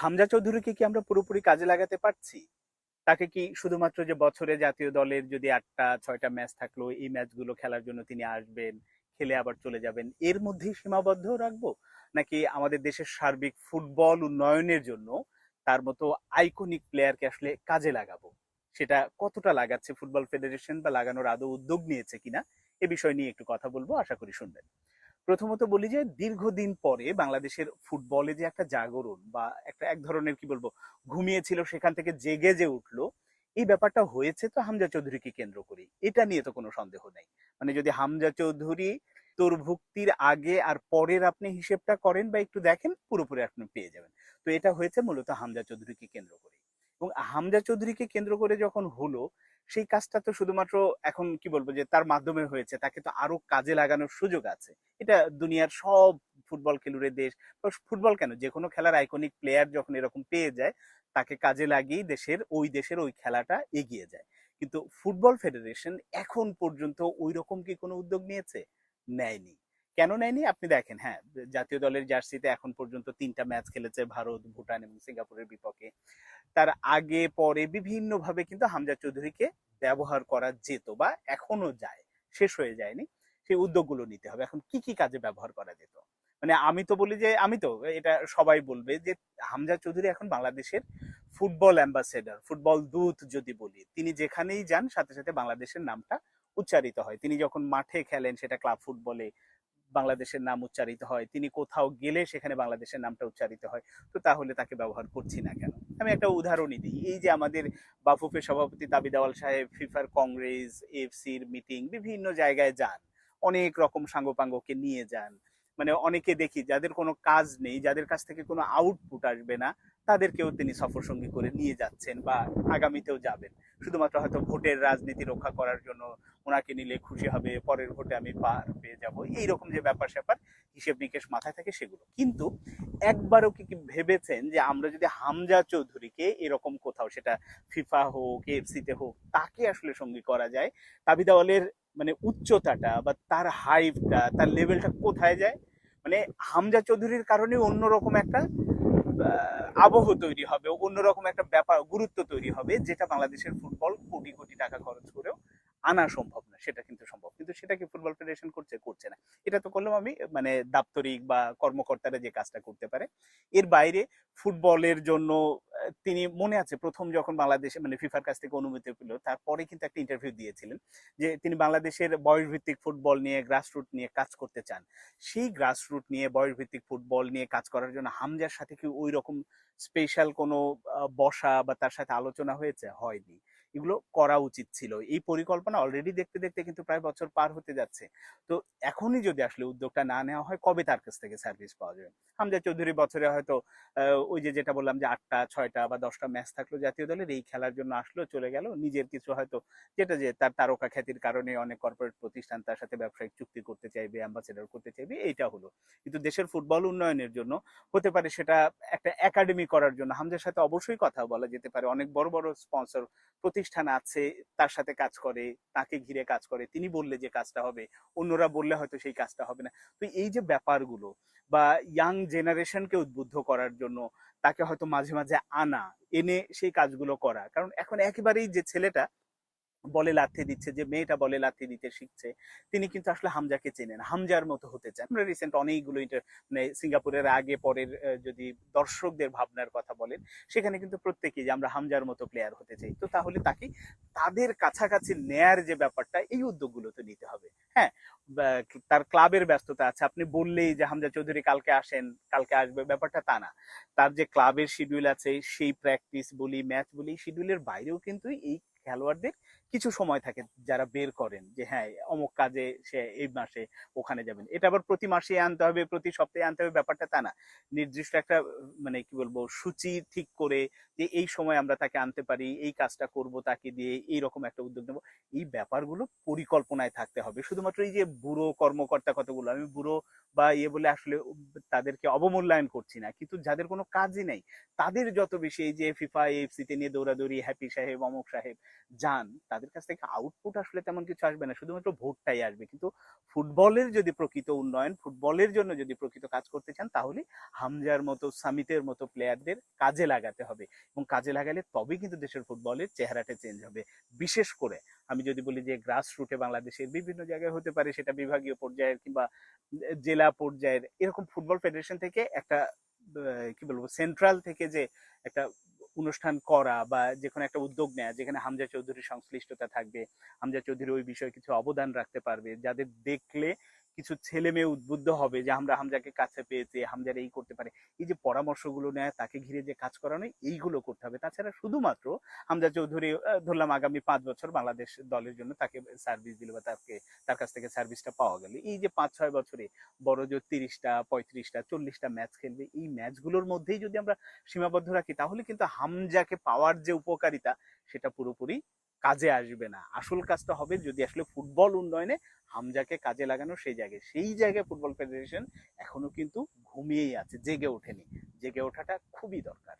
হামজা চৌধুরীকে কি আমরা পুরোপুরি কাজে লাগাতে পারছি? তাকে কি শুধুমাত্র যে বছরে জাতীয় দলের যদি আটটা, ছয়টা ম্যাচ থাকল, এই ম্যাচগুলো খেলার জন্য তিনি আসবেন, খেলে আবার চলে যাবেন, এর মধ্যেই সীমাবদ্ধ রাখব? নাকি আমাদের দেশের সার্বিক ফুটবল উন্নয়নের জন্য তার মতো আইকনিক প্লেয়ারকে আসলে কাজে লাগাবো? সেটা কতটা লাগাচ্ছে ফুটবল ফেডারেশন বা লাগানোর আদৌ উদ্যোগ নিয়েছে কিনা? এ বিষয় নিয়ে একটু কথা বলব, আশা করি শুনবেন। প্রথমত বলি যে দীর্ঘদিন পরে বাংলাদেশের ফুটবলে যে একটা জাগরণ বা একটা এক ধরনের কি বলব, ঘুমিয়েছিল, সেখান থেকে জেগে যে উঠল, এই ব্যাপারটা হয়েছে তো হামজা চৌধুরীকে কেন্দ্র করি এটা নিয়ে তো কোনো সন্দেহ নেই। মানে যদি হামজা চৌধুরী তোর ভুক্তির আগে আর পরের আপনি হিসেবটা করেন বা একটু দেখেন, পুরোপুরি আপনি পেয়ে যাবেন। তো এটা হয়েছে মূলত হামজা চৌধুরীকে কেন্দ্র করে এবং হামজা চৌধুরীকে কেন্দ্র করে যখন হলো সেই কাজটা তো শুধুমাত্র এখন কি বলব যে তার মাধ্যমে হয়েছে, তাকে তো আরও কাজে লাগানোর সুযোগ আছে। এটা দুনিয়ার সব ফুটবল খেলুড়ে দেশ ফুটবল কেন? যে কোনো খেলার আইকনিক প্লেয়ার যখন এরকম পেয়ে যায়, তাকে কাজে লাগিয়ে দেশের, ওই দেশের ওই খেলাটা এগিয়ে যায়। কিন্তু ফুটবল ফেডারেশন এখন পর্যন্ত ওই রকম কি কোনো উদ্যোগ নিয়েছে? নেয়নি। কেন নেয়নি? আপনি দেখেন হ্যাঁ জাতীয় দলের জার্সিতে এখন পর্যন্ত তিনটা ম্যাচ খেলেছে ভারত, ভুটান এবং সিঙ্গাপুরের বিপক্ষে। তার আগে, পরে বিভিন্ন ভাবে কিন্তু হামজা চৌধুরীকে ব্যবহার করা যেত বা এখনও যায়, শেষ হয়ে যায়নি, সেই উদ্যোগগুলো নিতে হবে। এখন কি কি কাজে ব্যবহার করা যেত? মানে আমি তো বলি যে, আমি তো, এটা সবাই বলবে যে, হামজা চৌধুরী এখন বাংলাদেশের ফুটবল অ্যাম্বাসেডর, ফুটবল দূত যদি বলি, তিনি যেখানেই যান, সাথে সাথে বাংলাদেশের নামটা উচ্চারিত হয়। তিনি যখন মাঠে খেলেন, সেটা ক্লাব ফুটবলে বাংলাদেশের নাম উচ্চারিত হয়, তিনি কোথাও গেলে সেখানে বাংলাদেশের নামটা উচ্চারিত হয়। তো তাহলে তাকে ব্যবহার করছি না কেন? আমি একটা উদাহরণই দিই। এই যে আমাদের বাফুফের সভাপতি তাবিদ আওয়াল সাহেব ফিফার কংগ্রেস, এফসির মিটিং, বিভিন্ন জায়গায় যান। অনেক রকম সাঙ্গপাঙ্গকে নিয়ে যান। মানে অনেকে দেখি যাদের কোনো কাজ নেই, যাদের কাছ থেকে কোনো আউটপুট আসবে না তাদেরকেও তিনি সফর সঙ্গী করে নিয়ে যাচ্ছেন বা আগামীতেও যাবেন। শুধুমাত্র হয়তো ভোটের রাজনীতি রক্ষা করার জন্য ওনাকে নিলে খুশি হবে, পরের ভোটে আমি পার পেয়ে যাব। এইরকম যে ব্যাপার স্যাপার হিসেব নিকেশ মাথায় থাকে সেগুলো। কিন্তু একবারও কি ভেবেছেন যে আমরা যদি হামজা চৌধুরীকে এরকম কোথাও সেটা ফিফা হোক, এফসিতে হোক, তাকে আসলে সঙ্গী করা যায়? তাবিদাওয়ালের মানে উচ্চতাটা বা তার হাইটটা, তার লেভেলটা কোথায় যায়? মানে হামজা চৌধুরীর কারণে অন্যরকম একটা আবহ তৈরি হবে অন্যরকম একটা ব্যাপার, গুরুত্ব তৈরি হবে যেটা বাংলাদেশের ফুটবল কোটি কোটি টাকা খরচ করেও আনা সম্ভব না, সেটা কিন্তু সম্ভব কিন্তু সেটা কি ফুটবল ফেডারেশন করছে করছে না। এটা তো করলাম আমি মানে দাপ্তরিক বা কর্মকর্তারা যে কাজটা করতে পারে। এর বাইরে ফুটবলের জন্য তিনি মনে আছে প্রথম যখন বাংলাদেশে মানে ফিফার কাছ থেকে অনুমতি পেল, তারপরে কিন্তু একটা ইন্টারভিউ দিয়েছিলেন যে তিনি বাংলাদেশের বয়সভিত্তিক ফুটবল নিয়ে গ্রাসরুট নিয়ে কাজ করতে চান। সেই গ্রাসরুট নিয়ে, বয়সভিত্তিক ফুটবল নিয়ে কাজ করার জন্য হামজার সাথে কি ওই রকম স্পেশাল কোনো বসা বা তার সাথে আলোচনা হয়েছে? হয়নি। এগুলো করা উচিত ছিল। এই পরিকল্পনা অলরেডি দেখতে দেখতে কিন্তু প্রায় বছর পার হতে যাচ্ছে। তো এখনই যদি আসলে উদ্যোগটা না নেওয়া হয়, কবে তার কাছ থেকে সার্ভিস পাওয়া যাবে? হামজা চৌধুরী বছরে হয়তো ওই যে যেটা বললাম যে আটটা, ছয়টা বা দশটা ম্যাচ থাকল জাতীয় দলের, এই খেলার জন্য আসলো, চলে গেল। নিজের কিছু হয়তো যেটা যে তার তারকা খ্যাতির কারণে অনেক কর্পোরেট প্রতিষ্ঠান তার সাথে ব্যবসায়িক চুক্তি করতে চাইবে অ্যাম্বাসেডর করতে চাইবে, এইটা হলো। কিন্তু দেশের ফুটবল উন্নয়নের জন্য হতে পারে সেটা একটা একাডেমি করার জন্য। হামজার সাথে অবশ্যই কথা বলা যেতে পারে। অনেক বড় বড় স্পন্সর প্রতিষ্ঠান আছে, তার সাথে কাজ করে, তাকে ঘিরে কাজ করে, তিনি বললে যে কাজটা হবে, অন্যরা বললে হয়তো সেই কাজটা হবে না। তো এই যে ব্যাপারগুলো বা ইয়াং জেনারেশনকে উদ্বুদ্ধ করার জন্য তাকে হয়তো মাঝে মাঝে আনা, এনে সেই কাজগুলো করা, কারণ এখন একেবারেই যে ছেলেটা বলে লাথি দিচ্ছে, যে মেয়েটা বলে লাথি দিতে শিখছে, তিনি কিন্তু আসলে হামজাকে চেনেন। হামজার মতো হতে চান। আমরা রিসেন্ট অনেকগুলো ইন্টার মানে সিঙ্গাপুরের আগে পরের যদি দর্শকদের ভাবনার কথা বলেন, সেখানে কিন্তু প্রত্যেকেই যে আমরা হামজার মতো প্লেয়ার হতে চাই। তো তাহলে তাকে, তাদের কাছাকাছি নেয়ার যে ব্যাপারটা, এই উদ্যোগগুলো তো নিতে হবে। হ্যাঁ তার ক্লাবের ব্যস্ততা আছে। আপনি বললেই যে হামজা চৌধুরী কালকে আসেন, কালকে আসবে, ব্যাপারটা তা না। তার যে ক্লাবের শিডিউল আছে, সেই প্র্যাকটিস বলি ম্যাচ বলি শিডিউলের বাইরেও কিন্তু এই খেলোয়াড়দের কিছু সময় থাকে যারা বের করেন যে হ্যাঁ অমুক কাজে সে এই মাসে ওখানে যাবেন। এটা আবার প্রতি মাসে আনতে হবে, প্রতি সপ্তাহে আনতে হবে, ব্যাপারটা তা না। নির্দিষ্ট একটা মানে কি বলব, সূচি ঠিক করে যে এই সময় আমরা তাকে আনতে পারি, এই কাজটা করব তাকে দিয়ে এই রকম একটা উদ্যোগ নেব। এই ব্যাপারগুলো পরিকল্পনায় থাকতে হবে। শুধুমাত্র এই যে বুড়ো কর্মকর্তা কতগুলো আমি বুড়ো বা ইয়ে বলে আসলে তাদেরকে অবমূল্যায়ন করছি না। কিন্তু যাদের কোনো কাজই নেই, তাদের যত বেশি এই যে ফিফা এফসিতে নিয়ে দৌড়াদৌড়ি, হ্যাপি সাহেব, অমুক সাহেব যান তাদের কাছ থেকে আউটপুট আসলে তেমন কিছু আসবে না, শুধুমাত্র ভোটটাই আসবে। কিন্তু ফুটবলের যদি প্রকৃত উন্নয়ন, ফুটবলের জন্য যদি প্রকৃত কাজ করতে চান, তাহলে হামজার মতো, সামিতের মতো প্লেয়ারদের কাজে লাগাতে হবে। এবং কাজে লাগালে তবেই কিন্তু দেশের ফুটবলের চেহারাটা চেঞ্জ হবে। বিশেষ করে আমি যদি বলি যে গ্রাস রুটে বাংলাদেশের বিভিন্ন জায়গায় হতে পারে, সেটা বিভাগীয় পর্যায়ের কিংবা জেলা পর্যায়ের, এরকম ফুটবল ফেডারেশন থেকে একটা কি বলব সেন্ট্রাল থেকে যে একটা অনুষ্ঠান করা বা যে কোনো একটা উদ্যোগ নেয়া, যেখানে হামজা চৌধুরীর সংশ্লিষ্টতা থাকবে, হামজা চৌধুরী ওই বিষয়ে কিছু অবদান রাখতে পারবে, যাদের দেখলে কিছু ছেলে মেয়ে উদ্বুদ্ধ হবে যে, আমরা হামজাকে কাছে পেয়েছি, হামজার এই করতে পারে। এই যে পরামর্শগুলো নেয়, তাকে ঘিরে যে কাজ করানো, এইগুলো করতে হবে। তাছাড়া শুধুমাত্র হামজা চৌধুরী ধরলাম আগামী পাঁচ বছর বাংলাদেশ দলের জন্য তাকে সার্ভিস দিল বা তাকে, তার কাছ থেকে সার্ভিসটা পাওয়া গেল। এই যে পাঁচ, ছয় বছরে বড় যে তিরিশটা, পঁয়ত্রিশটা, চল্লিশটা ম্যাচ খেলবে, এই ম্যাচগুলোর মধ্যেই যদি আমরা সীমাবদ্ধ রাখি, তাহলে কিন্তু হামজাকে পাওয়ার যে উপকারিতা, সেটা পুরোপুরি কাজে আসবে না। আসল কাজটা হবে যদি আসলে ফুটবল উন্নয়নে হামজাকে কাজে লাগানো সেই জায়গায়। সেই জায়গায় ফুটবল ফেডারেশন এখনও কিন্তু ঘুমিয়েই আছে, জেগে ওঠেনি। জেগে ওঠাটা খুবই দরকার।